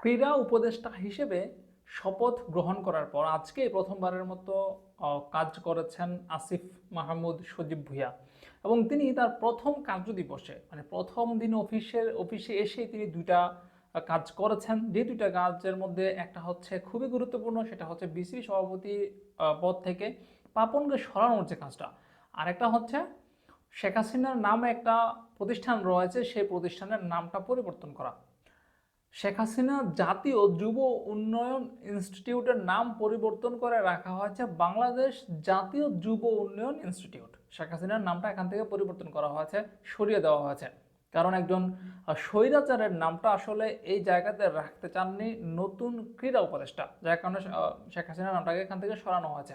ক্রীড়া উপদেষ্টা হিসেবে শপথ গ্রহণ করার পর আজকে প্রথমবারের মতো কাজ করেছেন আসিফ মাহমুদ সজীব ভুইয়া। এবং তিনি তার প্রথম কার্যদিবসে মানে প্রথম দিন অফিসের, অফিসে এসেই তিনি দুইটা কাজ করেছেন। যে দুইটা কাজের মধ্যে একটা হচ্ছে খুবই গুরুত্বপূর্ণ, সেটা হচ্ছে বিসিবি সভাপতি পদ থেকে পাপনকে সরানোর যে কাজটা। আরেকটা হচ্ছে শেখ হাসিনার নামে একটা প্রতিষ্ঠান রয়েছে, সেই প্রতিষ্ঠানের নামটা পরিবর্তন করা। শেখ হাসিনা জাতীয় যুব উন্নয়ন ইনস্টিটিউটের নাম পরিবর্তন করে রাখা হয়েছে বাংলাদেশ জাতীয় যুব উন্নয়ন ইনস্টিটিউট। শেখ হাসিনার নামটা এখান থেকে পরিবর্তন করা হয়েছে, সরিয়ে দেওয়া হয়েছে। কারণ একজন স্বৈরাচারের নামটা আসলে এই জায়গাতে রাখতে চাননি নতুন ক্রীড়া উপদেষ্টা, যার কারণে শেখ হাসিনার নামটাকে এখান থেকে সরানো হয়েছে।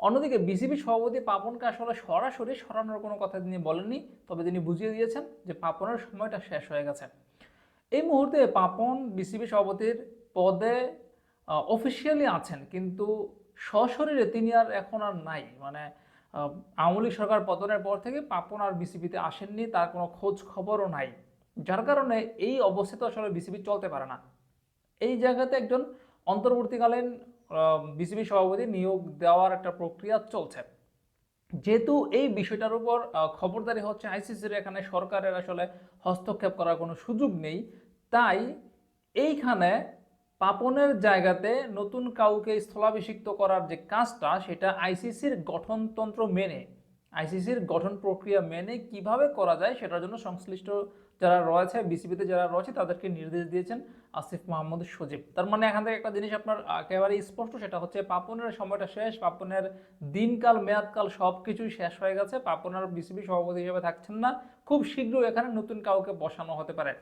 অন্যদিকে বিসিবি সভাপতি পাপনকে আসলে সরাসরি সরানোর কোনো কথা তিনি বলেননি, তবে তিনি বুঝিয়ে দিয়েছেন যে পাপনের সময়টা শেষ হয়ে গেছে। এই মুহূর্তে পাপন বিসিবি সভাপতির পদে অফিসিয়ালি আছেন, কিন্তু সশরীরে তিনি আর এখন আর নাই। মানে আওয়ামী লীগ সরকার পতনের পর থেকে পাপন আর বিসিবিতে আসেননি, তার কোনো খোঁজ খবরও নাই। যার কারণে এই অবস্থিত আসলে বিসিবি চলতে পারে না। এই জায়গাতে একজন অন্তর্বর্তীকালীন বিসিবি সভাপতি নিয়োগ দেওয়ার একটা প্রক্রিয়া চলছে। যেহেতু এই বিষয়টার উপর খবরদারি হচ্ছে আইসিসির এখানে সরকারের আসলে হস্তক্ষেপ করার কোনো সুযোগ নেই। তাই এইখানে পাপনের জায়গাতে নতুন কাউকে স্থলাভিষিক্ত করার যে কাজটা, সেটা আইসিসির গঠনতন্ত্র মেনে আইসিসির গঠন প্রক্রিয়া মেনে কীভাবে করা যায় সেটার জন্য সংশ্লিষ্ট যারা রয়েছে বিসিবিতে যারা রয়েছে, তাদেরকে নির্দেশ দিয়েছেন আসিফ মাহমুদ সজীব। তার মানে এখান থেকে একটা জিনিস আপনার একেবারে স্পষ্ট, সেটা হচ্ছে পাপনের সময়টা শেষ, পাপনের দিনকাল, মেয়াদকাল সব কিছুই শেষ হয়ে গেছে পাপনার বিসিবি সভাপতি হিসেবে থাকছেন না। খুব শীঘ্রই এখানে নতুন কাউকে বসানো হতে পারে।